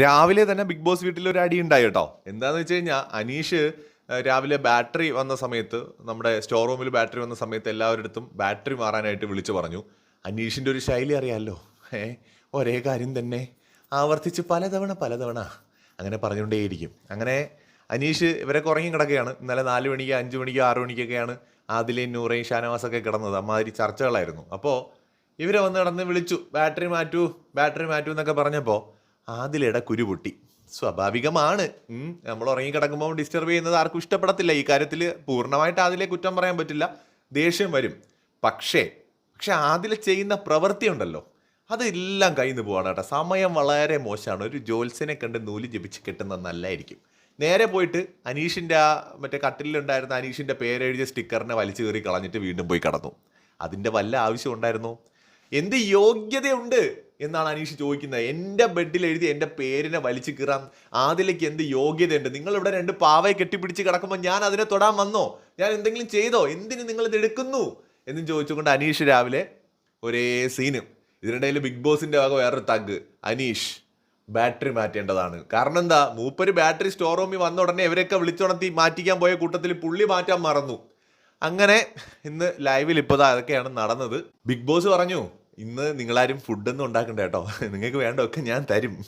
രാവിലെ തന്നെ big boss വീട്ടിൽ ഒരു അടി ഉണ്ടായി കേട്ടോ. എന്താന്ന് വെച്ച് കഴിഞ്ഞാൽ അനീഷ് രാവിലെ ബാറ്ററി വന്ന സമയത്ത് നമ്മുടെ സ്റ്റോർ റൂമിൽ ബാറ്ററി വന്ന സമയത്ത് എല്ലാവരുടെ അടുത്തും ബാറ്ററി മാറാനായിട്ട് വിളിച്ചു പറഞ്ഞു. അനീഷിന്റെ ഒരു ശൈലി അറിയാമല്ലോ ഏ ഒരേ കാര്യം തന്നെ. ആവർത്തിച്ച് പലതവണ പലതവണ അങ്ങനെ പറഞ്ഞുകൊണ്ടേയിരിക്കും. അങ്ങനെ അനീഷ് ഇവരെ കുറങ്ങി കിടക്കുകയാണ്. ഇന്നലെ നാല് മണിക്ക് അഞ്ച് മണിക്ക് ആറ് മണിക്കൊക്കെയാണ് ആദിലയും നൂറേയും ഷാനവാസൊക്കെ കിടന്നത്. അമ്മാതിരി ചർച്ചകളായിരുന്നു. അപ്പോൾ ഇവരെ വന്ന് കിടന്ന് വിളിച്ചു. ബാറ്ററി മാറ്റൂ ബാറ്ററി മാറ്റൂ എന്നൊക്കെ പറഞ്ഞപ്പോൾ ആദിലയുടെ കുരു പൊട്ടി. സ്വാഭാവികമാണ്. നമ്മൾ ഉറങ്ങി കിടക്കുമ്പോൾ ഡിസ്റ്റർബ് ചെയ്യുന്നത് ആർക്കും ഇഷ്ടപ്പെടത്തില്ല. ഈ കാര്യത്തിൽ പൂർണമായിട്ട് ആദിലെ കുറ്റം പറയാൻ പറ്റില്ല. ദേഷ്യം വരും. പക്ഷേ പക്ഷെ ആദില ചെയ്യുന്ന പ്രവൃത്തി ഉണ്ടല്ലോ. അതെല്ലാം കയ്യിൽ നിന്ന് പോവാണ് കേട്ടോ. സമയം വളരെ മോശമാണ്. ഒരു ജോത്സ്യനെ കണ്ട് നൂൽ ജപിച്ച് കിട്ടുന്ന നല്ലതായിരിക്കും നേരെ പോയിട്ട് അനീഷിന്റെ ആ മറ്റേ കട്ടിലുണ്ടായിരുന്ന അനീഷിന്റെ പേരെഴുതിയ സ്റ്റിക്കറിനെ വലിച്ചു കയറി കളഞ്ഞിട്ട് വീണ്ടും പോയി കടന്നു. അതിന്റെ വല്ല ആവശ്യം ഉണ്ടായിരുന്നു? എന്ത് യോഗ്യതയുണ്ട് എന്നാണ് അനീഷ് ചോദിക്കുന്നത്. എന്റെ ബെഡിൽ എഴുതി എന്റെ പേരിനെ വലിച്ചു കീറാൻ അതിലേക്ക് എന്ത് യോഗ്യതയുണ്ട്? നിങ്ങൾ ഇവിടെ രണ്ട് പാവയെ കെട്ടിപ്പിടിച്ച് കിടക്കുമ്പോൾ ഞാൻ അതിനെ തൊടാൻ വന്നോ? ഞാൻ എന്തെങ്കിലും ചെയ്തോ? എന്തിന് നിങ്ങൾ ഇത് എടുക്കുന്നു? എന്നും ചോദിച്ചുകൊണ്ട് അനീഷ് രാവിലെ ഒരേ സീനും ഇതിനിടയിൽ ബിഗ് ബോസിന്റെ ഭാഗം വേറൊരു തഗ് അനീഷ്. ബാറ്ററി മാറ്റേണ്ടതാണ്. കാരണം എന്താ? മൂപ്പര് ബാറ്ററി സ്റ്റോർ റൂമിൽ വന്ന ഉടനെ ഇവരൊക്കെ വിളിച്ചുണർത്തി മാറ്റിക്കാൻ പോയ കൂട്ടത്തിൽ പുള്ളി മാറ്റാൻ മറന്നു. അങ്ങനെ ഇന്ന് ലൈവിൽ ഇപ്പോൾ അതൊക്കെയാണ് നടന്നത്. ബിഗ് ബോസ് പറഞ്ഞു ഇന്ന് നിങ്ങളാരും ഫുഡൊന്നും ഉണ്ടാക്കണ്ട കേട്ടോ. നിങ്ങൾക്ക് വേണ്ടതൊക്കെ ഞാൻ തരും.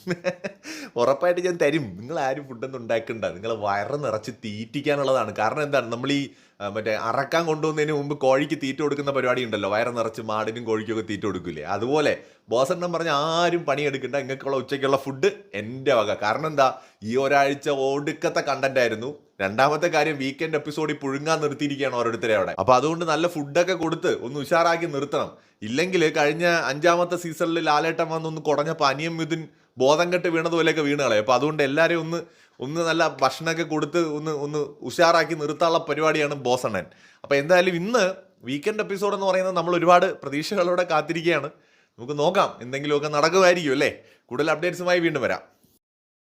ഉറപ്പായിട്ട് ഞാൻ തരും. നിങ്ങളാരും ഫുഡൊന്നും ഉണ്ടാക്കണ്ട. നിങ്ങൾ വയറ് നിറച്ച് തീറ്റിക്കാനുള്ളതാണ്. കാരണം എന്താണ്? നമ്മൾ ഈ മറ്റേ അറക്കാൻ കൊണ്ടുവന്നതിന് മുമ്പ് കോഴിക്ക് തീറ്റ കൊടുക്കുന്ന പരിപാടി ഉണ്ടല്ലോ. വയറ് നിറച്ച് മാടിനും കോഴിക്കൊക്കെ തീറ്റ കൊടുക്കില്ലേ അതുപോലെ ബോസെണ്ണം പറഞ്ഞ ആരും പണിയെടുക്കണ്ട. നിങ്ങൾക്കുള്ള ഉച്ചയ്ക്കുള്ള ഫുഡ് എന്റെ വക. കാരണം എന്താ? ഈ ഒരാഴ്ച ഒടുക്കത്തെ കണ്ടന്റ് ആയിരുന്നു. രണ്ടാമത്തെ കാര്യം വീക്കെൻഡ് എപ്പിസോഡിൽ പുഴുങ്ങാൻ നിർത്തിയിരിക്കുകയാണ് ഓരോരുത്തരെ അവിടെ. അപ്പൊ അതുകൊണ്ട് നല്ല ഫുഡൊക്കെ കൊടുത്ത് ഒന്ന് ഉഷാറാക്കി നിർത്തണം. ഇല്ലെങ്കിൽ കഴിഞ്ഞ അഞ്ചാമത്തെ സീസണിൽ ലാലേട്ടൻ വന്നൊന്ന് ഒന്ന് കുടഞ്ഞപ്പോൾ അനിയം മിഥുൻ ബോധം കെട്ട് വീണതുപോലെയൊക്കെ വീണ് കളയും. അപ്പൊ അതുകൊണ്ട് എല്ലാവരെയും ഒന്ന് ഒന്ന് നല്ല ഭക്ഷണമൊക്കെ കൊടുത്ത് ഒന്ന് ഒന്ന് ഉഷാറാക്കി നിർത്താനുള്ള പരിപാടിയാണ് ബോസണ്ണൻ. അപ്പോൾ എന്തായാലും ഇന്ന് വീക്കെൻഡ് എപ്പിസോഡ് എന്ന് പറയുന്നത് നമ്മൾ ഒരുപാട് പ്രതീക്ഷകളോടെ കാത്തിരിക്കുകയാണ്. നമുക്ക് നോക്കാം എന്തെങ്കിലുമൊക്കെ നടക്കുമായിരിക്കും അല്ലേ? കൂടുതൽ അപ്ഡേറ്റ്സുമായി വീണ്ടും വരാം.